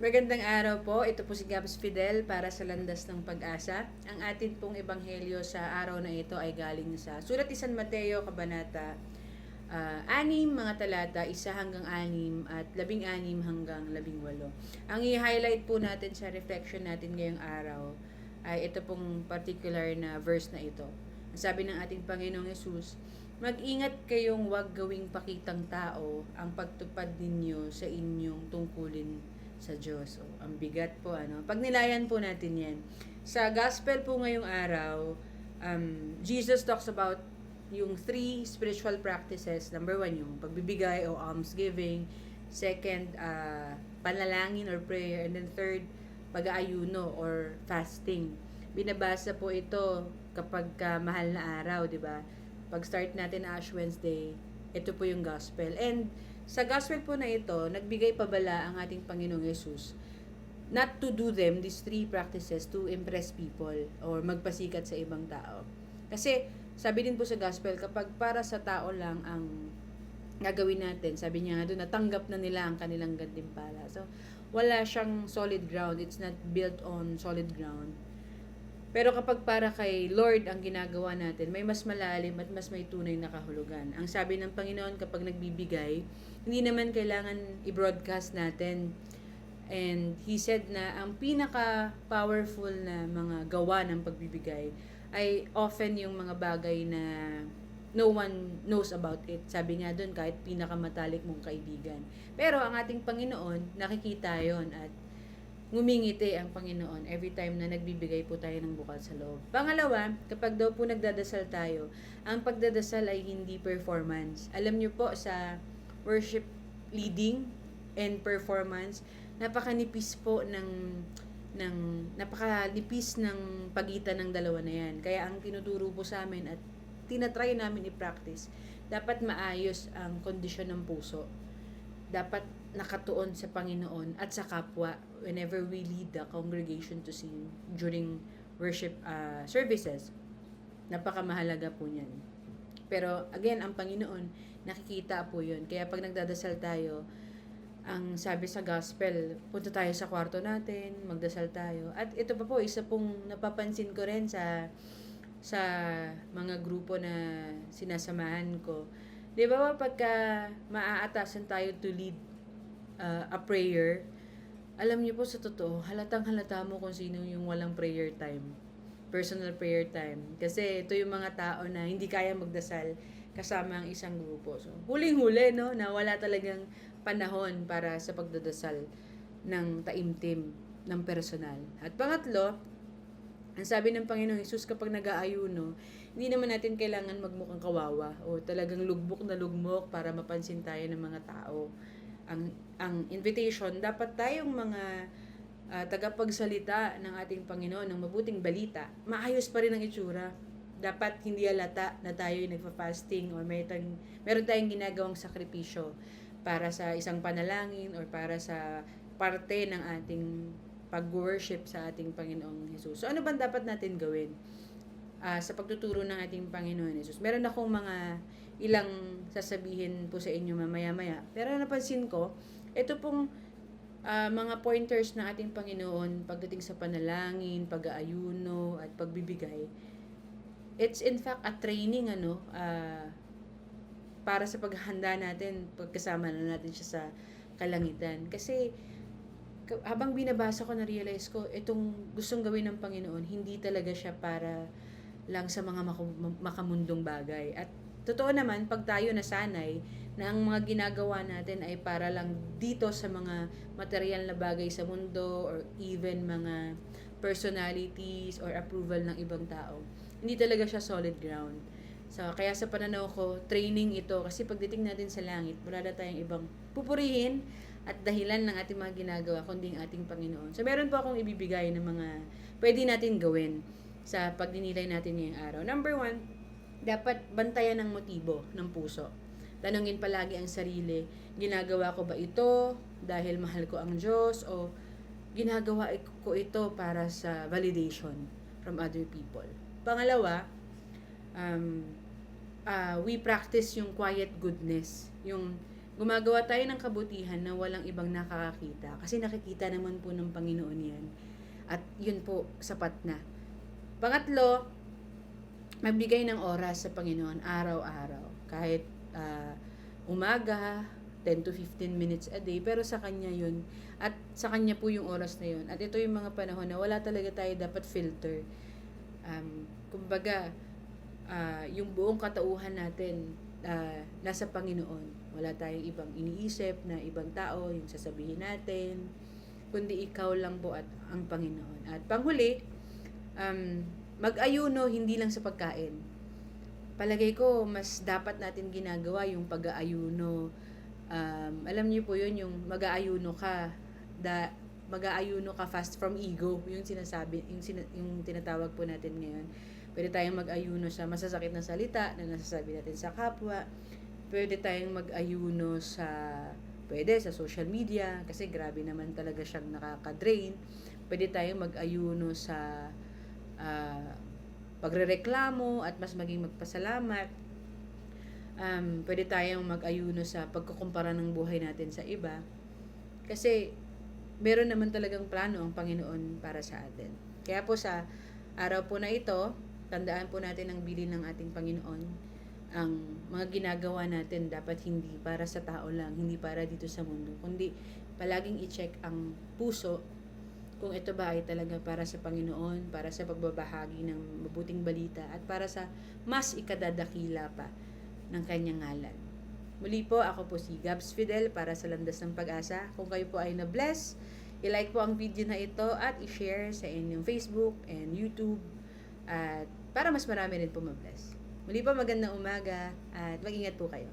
Magandang araw po. Ito po si Gabs Fidel para sa Landas ng Pag-asa. Ang atin pong ebanghelyo sa araw na ito ay galing sa Sulat ni San Mateo, Kabanata ah, anim mga talata, isa hanggang anim at labing anim hanggang labing walo. Ang i-highlight po natin sa reflection natin ngayong araw ay ito pong particular na verse na ito. Ang Sabi ng ating Panginoong Yesus, Mag-ingat kayong wag gawing pakitang tao ang pagtupad ninyo sa inyong tungkulin sa Diyos. O, ang bigat po, ano. Pag nilayan po natin yan. Sa gospel po ngayong araw, um, Jesus talks about yung three spiritual practices. Number one, yung pagbibigay o almsgiving. Second, uh, panalangin or prayer. And then third, pag-aayuno or fasting. Binabasa po ito kapag ka mahal na araw, di ba? Pag start natin Ash Wednesday, ito po yung gospel. And sa gospel po na ito, nagbigay pabala ang ating Panginoong Yesus not to do them, these three practices, to impress people or magpasikat sa ibang tao. Kasi, sabi din po sa gospel, kapag para sa tao lang ang gagawin natin, sabi niya nga doon, natanggap na nila ang kanilang gantimpala. So, wala siyang solid ground. It's not built on solid ground. Pero kapag para kay Lord ang ginagawa natin, may mas malalim at mas may tunay na kahulugan. Ang sabi ng Panginoon kapag nagbibigay, hindi naman kailangan i-broadcast natin. And He said na ang pinaka-powerful na mga gawa ng pagbibigay ay often yung mga bagay na no one knows about it. Sabi nga doon, kahit pinakamatalik mong kaibigan. Pero ang ating Panginoon, nakikita yon at ngumingiti ang Panginoon every time na nagbibigay po tayo ng bukal sa loob. Pangalawa, kapag daw po nagdadasal tayo, ang pagdadasal ay hindi performance. Alam niyo po sa worship leading and performance, napakanipis po ng ng napakanipis ng pagitan ng dalawa na yan. Kaya ang tinuturo po sa amin at tinatry namin i-practice, dapat maayos ang kondisyon ng puso. Dapat nakatuon sa Panginoon at sa kapwa whenever we lead the congregation to sing during worship uh, services. Napakamahalaga po niyan. Pero again, ang Panginoon, nakikita po yun. Kaya pag nagdadasal tayo, ang sabi sa gospel, punta tayo sa kwarto natin, magdasal tayo. At ito pa po, isa pong napapansin ko rin sa sa mga grupo na sinasamahan ko. Di ba pagka maaatasan tayo to lead uh, a prayer, alam niyo po sa totoo, halatang halata mo kung sino yung walang prayer time. Personal prayer time. Kasi ito yung mga tao na hindi kaya magdasal kasama ang isang grupo. So, huling-huli, no, na wala talagang panahon para sa pagdadasal ng taimtim ng personal. At pangatlo, ang sabi ng Panginoong Yesus kapag nag-aayuno, hindi naman natin kailangan magmukhang kawawa o talagang lugbok na lugmok para mapansin tayo ng mga tao. Ang ang invitation, dapat tayong mga uh, tagapagsalita ng ating Panginoon ng mabuting balita, maayos pa rin ang itsura. Dapat hindi alata na tayo yung nagfa-fasting or may tayong, meron tayong ginagawang sakripisyo para sa isang panalangin or para sa parte ng ating pag-worship sa ating Panginoong Jesus. So ano ba dapat natin gawin uh, sa pagtuturo ng ating Panginoon Jesus? Meron akong mga ilang sasabihin po sa inyo mamaya-maya. Pero napansin ko, ito pong uh, mga pointers ng ating Panginoon pagdating sa panalangin, pag-aayuno, at pagbibigay. It's in fact a training ano, uh, para sa paghahanda natin, pagkasama na natin siya sa kalangitan. Kasi habang binabasa ko, na-realize ko, itong gustong gawin ng Panginoon, hindi talaga siya para lang sa mga makamundong bagay. At totoo naman, pag tayo nasanay na ang mga ginagawa natin ay para lang dito sa mga material na bagay sa mundo or even mga personalities or approval ng ibang tao, hindi talaga siya solid ground. So, kaya sa pananaw ko, training ito kasi pagdating natin sa langit, wala na tayong ibang pupurihin at dahilan ng ating mga ginagawa kundi ang ating Panginoon. So meron po akong ibibigay ng mga pwede natin gawin sa pagdinilay natin ngayong araw. Number one, dapat bantayan ng motibo ng puso. Tanungin palagi ang sarili, ginagawa ko ba ito dahil mahal ko ang Diyos o ginagawa ko ito para sa validation from other people. Pangalawa, um, uh, we practice yung quiet goodness, yung gumagawa tayo ng kabutihan na walang ibang nakakakita. Kasi nakikita naman po ng Panginoon yan. At yun po, sapat na. Pangatlo, magbigay ng oras sa Panginoon araw-araw. Kahit ah, umaga, 10 to 15 minutes a day, pero sa Kanya yun. At sa Kanya po yung oras na yun. At ito yung mga panahon na wala talaga tayo dapat filter. Um, kumbaga, ah, yung buong katauhan natin ah, nasa Panginoon. Wala tayong ibang iniisip na ibang tao, yung sasabihin natin, kundi ikaw lang po at ang Panginoon. At panghuli, um, mag-ayuno hindi lang sa pagkain. Palagay ko, mas dapat natin ginagawa yung pag-aayuno. Um, alam niyo po yun, yung mag-aayuno ka, da, mag-aayuno ka fast from ego, yung sinasabi, yung, sina, yung tinatawag po natin ngayon. Pwede tayong mag-ayuno sa masasakit na salita na nasasabi natin sa kapwa. Pwede tayong mag-ayuno sa pwede sa social media kasi grabe naman talaga siyang nakaka-drain. Pwede tayong mag-ayuno sa pagrereklamo at mas maging magpasalamat. Um, pwede tayong mag-ayuno sa pagkukumpara ng buhay natin sa iba. Kasi meron naman talagang plano ang Panginoon para sa atin. Kaya po sa araw po na ito, tandaan po natin ang bilin ng ating Panginoon. Ang mga ginagawa natin dapat hindi para sa tao lang, hindi para dito sa mundo, kundi palaging i-check ang puso kung ito ba ay talaga para sa Panginoon, para sa pagbabahagi ng mabuting balita, at para sa mas ikadadakila pa ng kanyang ngalan. Muli po, ako po si Gabs Fidel para sa Landas ng Pag-asa. Kung kayo po ay na-bless, i-like po ang video na ito at i-share sa inyong Facebook and YouTube at para mas marami rin po ma-bless. Muli po, magandang umaga at mag-ingat po kayo.